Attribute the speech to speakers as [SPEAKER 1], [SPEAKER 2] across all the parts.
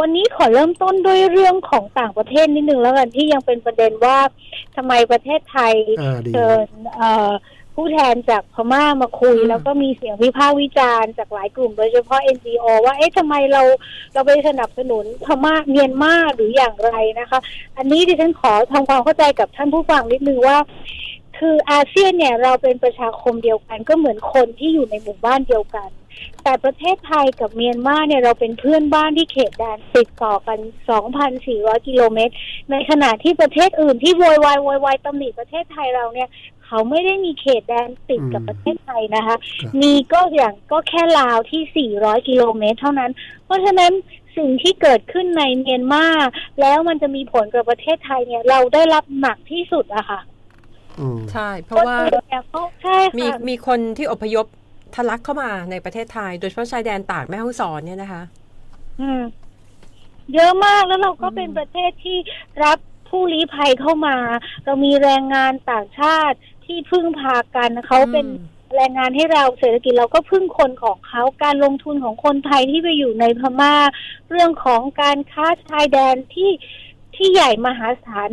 [SPEAKER 1] วันนี้ขอเริ่มต้นด้วยเรื่องของต่างประเทศนิดนึงแล้วกันที่ยังเป็นประเด็นว่าทำไมประเทศไทย
[SPEAKER 2] อ่าดี
[SPEAKER 1] เชิญเอ่อผู้แทนจากพม่ามาคุย
[SPEAKER 3] อืม
[SPEAKER 1] แล้วก็มีเสียงวิพากษ์วิจารณ์จากหลายกลุ่มโดยเฉพาะ NGO ว่าเอ๊ะทำไมเราเราไปสนับสนุนพม่าเมียนมาหรืออย่างไรนะคะ อันนี้ดิฉันขอทำความเข้าใจกับท่านผู้ฟังนิดนึงว่าคืออาเซียนเนี่ยเราเป็นประชาคมเดียวกัน ก็เหมือนคนที่อยู่ในหมู่บ้านเดียวกัน แต่ประเทศไทยกับเมียนมาเนี่ยเราเป็นเพื่อนบ้านที่เขตแดนติดต่อกัน 2,400 กิโลเมตร ในขณะที่ประเทศอื่นที่โวยวายโวยวายตำหนิประเทศไทยเราเนี่ย เขาไม่ได้มีเขตแดนติดกับ
[SPEAKER 2] อืม
[SPEAKER 1] ประเทศไทยนะคะ
[SPEAKER 2] ครับ
[SPEAKER 1] มีก็อย่างก็แค่ลาวที่ 400 กิโลเมตร เท่านั้น เพราะฉะนั้นสิ่งที่เกิดขึ้นในเมียนมาแล้วมันจะมีผลกับประเทศไทยเนี่ย เราได้รับหนักที่สุดอะค่ะ
[SPEAKER 2] อืม
[SPEAKER 3] ใช่ เพราะว่า
[SPEAKER 1] เนี่ยเขาใช่
[SPEAKER 3] มี
[SPEAKER 1] ค่ะ
[SPEAKER 3] มีคนที่อพยพ ทะลักเข้ามาในประเทศไทย โดยเฉพาะชายแดนตากแม่ฮ่องสอนเนี่ยนะคะ
[SPEAKER 1] อืม เยอะมากแล้วเราก็เป็นประเทศที่รับผู้ลี้ภัยเข้ามา เรามีแรงงานต่างชาติที่พึ่งพากันเขาเป็นแรงงานให้เราเศรษฐกิจเราก็พึ่งคนของเขาการลงทุนของคนไทยที่ไปอยู่ในพม่า เรื่องของการค้าชายแดนที่ ที่ใหญ่มหาศาล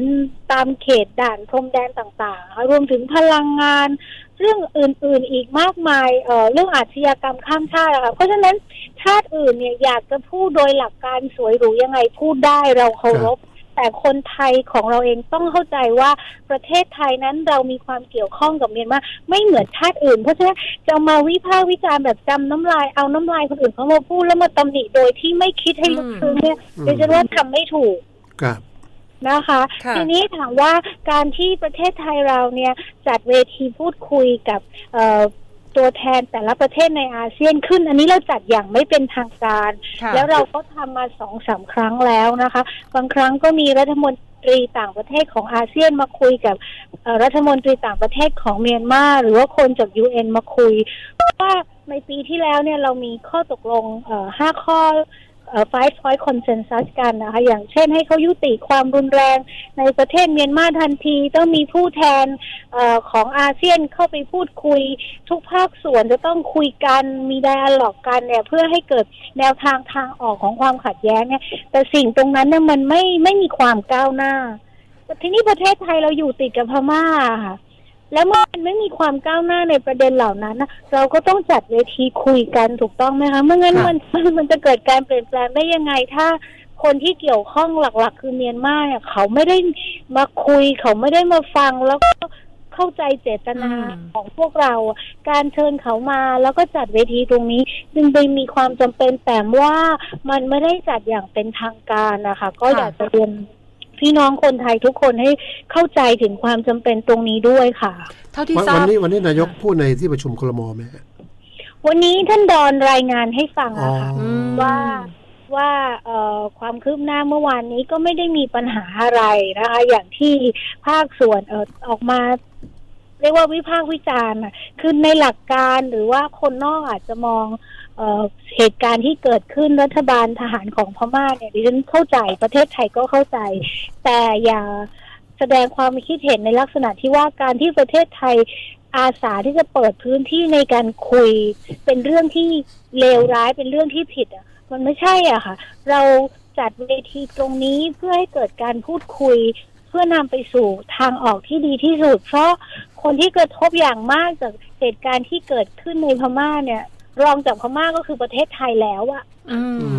[SPEAKER 1] ตามเขตด่านพรมแดนต่างๆนะคะรวมถึงพลังงาน เรื่องอื่นๆอีกมากมายเอ่อเรื่องอาชญากรรมข้ามชาติอะค่ะเพราะฉะนั้นชาติอื่นเนี่ยอยากจะพูดโดยหลักการสวยหรูยังไงพูดได้เราเคารพแต่คนไทยของเราเองต้องเข้าใจว่าประเทศไทยนั้นเรามีความเกี่ยวข้องกับเมียนมาไม่เหมือนชาติอื่น เพราะฉะนั้นจะมาวิพากษ์วิจารณ์แบบจำน้ำลายเอาน้ำลายคนอื่นเขามาพูดแล้วมาตำหนิโดยที่ไม่คิดให้ลึกซึ้งเนี่ย
[SPEAKER 2] อืม
[SPEAKER 1] ดิฉันว่าทำไม่ถูก
[SPEAKER 2] ครับ
[SPEAKER 1] นะคะ
[SPEAKER 3] ค่ะ
[SPEAKER 1] ทีนี้ถามว่าการที่ประเทศไทยเราเนี่ยจัดเวทีพูดคุยกับเอ่อตัวแทนแต่ละประเทศในอาเซียนขึ้น อันนี้เราจัดอย่างไม่เป็นทางการ
[SPEAKER 3] ค่ะ
[SPEAKER 1] แล้วเราก็ทำมาสองสามครั้งแล้วนะคะ บางครั้งก็มีรัฐมนตรีต่างประเทศของอาเซียนมาคุยกับเอ่อรัฐมนตรีต่างประเทศของเมียนมาหรือว่าคนจากยูเอ็นมาคุยว่าในปีที่แล้วเนี่ยเรามีข้อตกลงเอ่อห้าข้อเอ่อ five point consensus กันนะคะ อย่างเช่นให้เขายุติความรุนแรงในประเทศเมียนมาทันที ต้องมีผู้แทนเออของอาเซียนเข้าไปพูดคุย ทุกภาคส่วนจะต้องคุยกันมีไดอะล็อกกันเนี่ยเพื่อให้เกิดแนวทางทางออกของความขัดแย้งเนี่ยแต่สิ่งตรงนั้นเนี่ยมันไม่ไม่มีความก้าวหน้าแต่ทีนี้ประเทศไทยเราอยู่ติดกับพม่าค่ะ แล้วเมื่อมันไม่มีความก้าวหน้าในประเด็นเหล่านั้นนะเราก็ต้องจัดเวทีคุยกันถูกต้องไหมคะเมื่องั้น
[SPEAKER 2] ครับ
[SPEAKER 1] มันมันจะเกิดการเปลี่ยนแปลงได้ยังไงถ้าคนที่เกี่ยวข้องหลักๆ คือเมียนมาเนี่ยเขาไม่ได้มาคุย เขาไม่ได้มาฟังแล้วก็เข้าใจเจตนา
[SPEAKER 3] อืม
[SPEAKER 1] ของพวกเรา การเชิญเขามาแล้วก็จัดเวทีตรงนี้ จึงไปมีความจำเป็นแต่ว่ามันไม่ได้จัดอย่างเป็นทางการนะคะ ก็อยากจะเรียน พี่น้องคนไทยทุกคนให้เข้าใจถึงความจำเป็นตรงนี้ด้วยค่ะ
[SPEAKER 3] เท่าที่
[SPEAKER 2] วัน
[SPEAKER 3] ทรา
[SPEAKER 2] วัน
[SPEAKER 3] บ
[SPEAKER 2] นี้วันนี้นายกพูดในที่ประชุมคลมไหมฮะ
[SPEAKER 1] วันนี้ท่านดอนรายงานให้ฟัง
[SPEAKER 2] อ๋อ
[SPEAKER 1] อะค่ะ
[SPEAKER 3] อืม
[SPEAKER 1] ว่าว่าเอ่อความคืบหน้าเมื่อวานนี้ก็ไม่ได้มีปัญหาอะไรนะคะ อย่างที่ภาคส่วนเออออกมาเรียกว่าวิพากษ์วิจารณ์น่ะคือในหลักการหรือว่าคนนอกอาจจะมอง เเหตุการณ์ที่เกิดขึ้นรัฐบาลทหารของพม่าเนี่ยดิฉันเข้าใจประเทศไทยก็เข้าใจ แต่อย่าแสดงความคิดเห็นในลักษณะที่ว่าการที่ประเทศไทยอาสาที่จะเปิดพื้นที่ในการคุย เป็นเรื่องที่เลวร้ายเป็นเรื่องที่ผิดอะ มันไม่ใช่อะค่ะ เราจัดเวทีตรงนี้เพื่อให้เกิดการพูดคุย เพื่อนำไปสู่ทางออกที่ดีที่สุด เพราะคนที่กระทบอย่างมากจากเหตุการณ์ที่เกิดขึ้นในพม่าเนี่ย รองจากพม่าก็คือประเทศไทยแล้วอะ
[SPEAKER 2] อืม